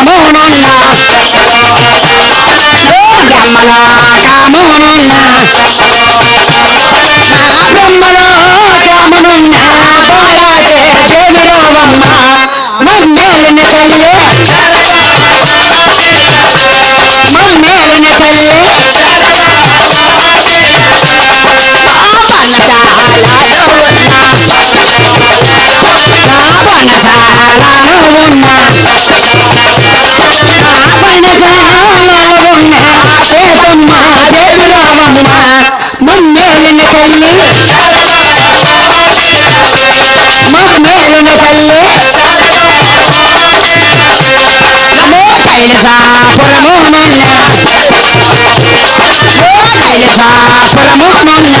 Kamona, Kamona, Isa, para mo muna. Isa, para mo muna.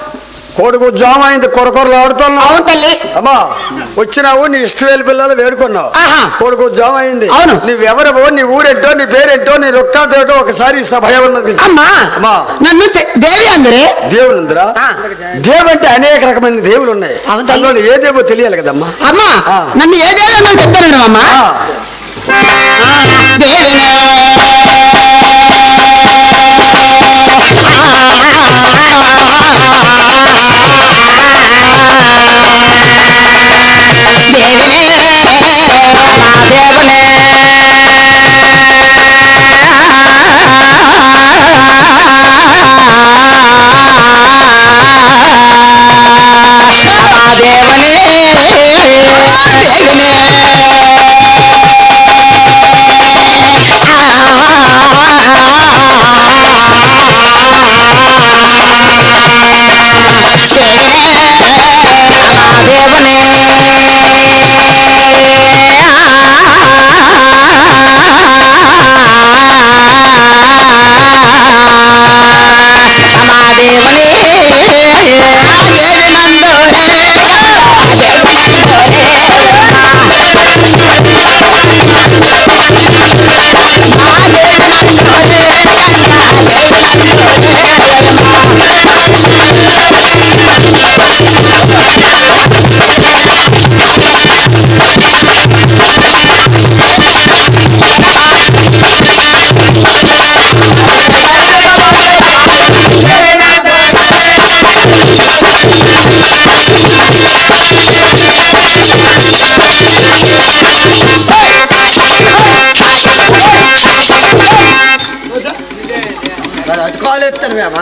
కోడికు జామ అయింది కొరకొరలు ఆడుతున్నావు అవును తల్లి. అమ్మా వచ్చినావు నీ ఇష్టవేలు పిల్లలు వేడుకున్నావు. ఆహా. కొడుకు జామ అయింది. అవును. నువ్వెవరవో నీ ఊరెంటో నీ పేరెంటో నీ రొక్కాదేటో ఒకసారి సభ ఉన్నది అమ్మా అమ్మా. నన్ను దేవి అందరే? దేవుడు ఉందిరా. దేవు అంటే అనేక రకమైన దేవులు ఉన్నాయి. అందులో ఏ దేవో తెలియాలి కదమ్మా? అమ్మా. నన్ను ఏ దేవి అందరూ చెప్తాను అమ్మా? దేవినే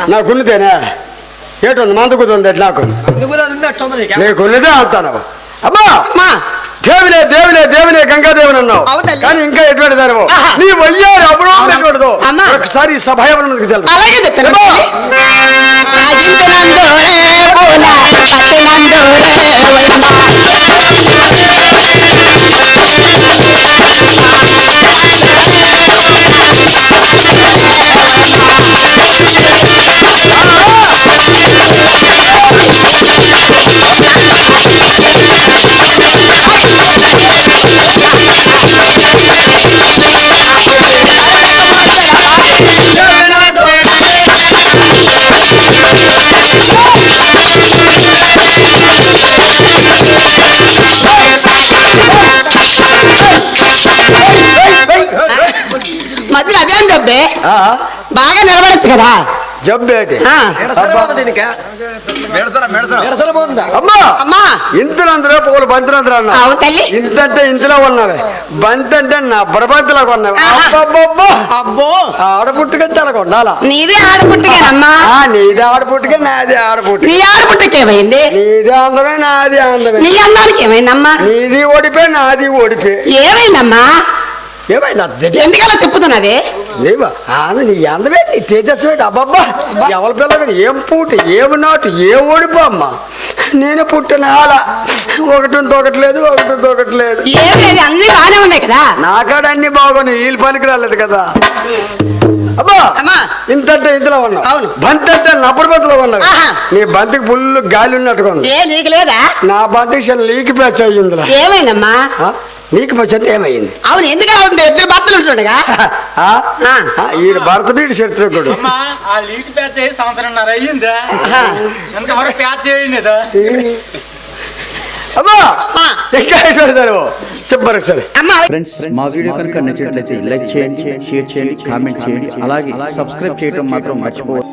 నాకు. ఉన్నదేనే ఏటుంది మందుకుతుంది నాకు. నీకు. ఉన్నదే అంటాను. అమ్మా! దేవునే దేవునే దేవునే గంగాదేవుని అన్నావు. కానీ ఇంకా ఎటువంటి దానివో. నీ వయ్యారు అప్పుడు ఎటువంటిదో. ఒకసారి ఈ తెలుపు అలాగే జబ్బే? బాగా నిలబడచ్చు కదా? జబ్బేటి పూలు ఇంతంటే ఇంతలో ఉన్నవి బంతి అంటే నా ఉన్నవి ఆహా. అబ్బబ్బబ్బా. అబ్బో! ఆడపుట్టుగా చాలా ఉండాలా నీదే ఆడపుట్టుకేనమ్మా. ఆ, నీది ఆడపుట్టుగా నాది ఆడపుట్టు. నీ ఆడపుట్టుకేమైంది నీది అందమే నాది అందమే. నీ అందానికి ఏమైందమ్మా? నీది ఓడిపోయి నాది ఓడిపోయి ఏమైందమ్మా? ఏమైనా ఎందుకలా చెప్పుతున్నావే? లేవా నీ అందమే నీ తేజస్వేటి అబ్బబ్బా ఎవరి పిల్లగా ఏం పూట ఏమి నాటు ఏం ఓడిపో అమ్మా? నేను పుట్టిన అలా ఒకటి తోకట్లేదు ఒకటి తోకట్లేదు ఏం లేదు అన్ని బాగానే ఉన్నాయి కదా? నాకాడ అన్ని బాగున్నాయి వీళ్ళు పనికి రాలేదు కదా. అబ్బా అమ్మా. ఇంతంటే ఇంతలో అవును. బంతి అంటే నప్పుడు బంతిలో ఉన్నావు. ఆహా. నీ బంతికి ఫుల్ గాలి ఉన్నట్టుగా ఉంది. ఏ నీకు లేదా? నా బంతికి లీకి ప్యాచ్ అయ్యిందిరా ఏమైందమ్మా? ప్యాచ్ అంటే ఏమైంది? అవును ఎందుకలా ఉంది ఇద్దరు భర్తలు ఉంటుండగా ఆ? ఆ. ఆ, ఈయన ఆ లీక్ ప్యాచ్ అయ్యి సంవత్సరంన్నర అయ్యిందా? ప్యాచ్ చేయండి సరే. అమ్మా ఫ్రెండ్స్ మా వీడియో కనుక నచ్చినట్లయితే లైక్ చేయండి షేర్ చేయండి కామెంట్ చేయండి అలాగే సబ్స్క్రైబ్ చేయడం మాత్రం మర్చిపోవద్దు.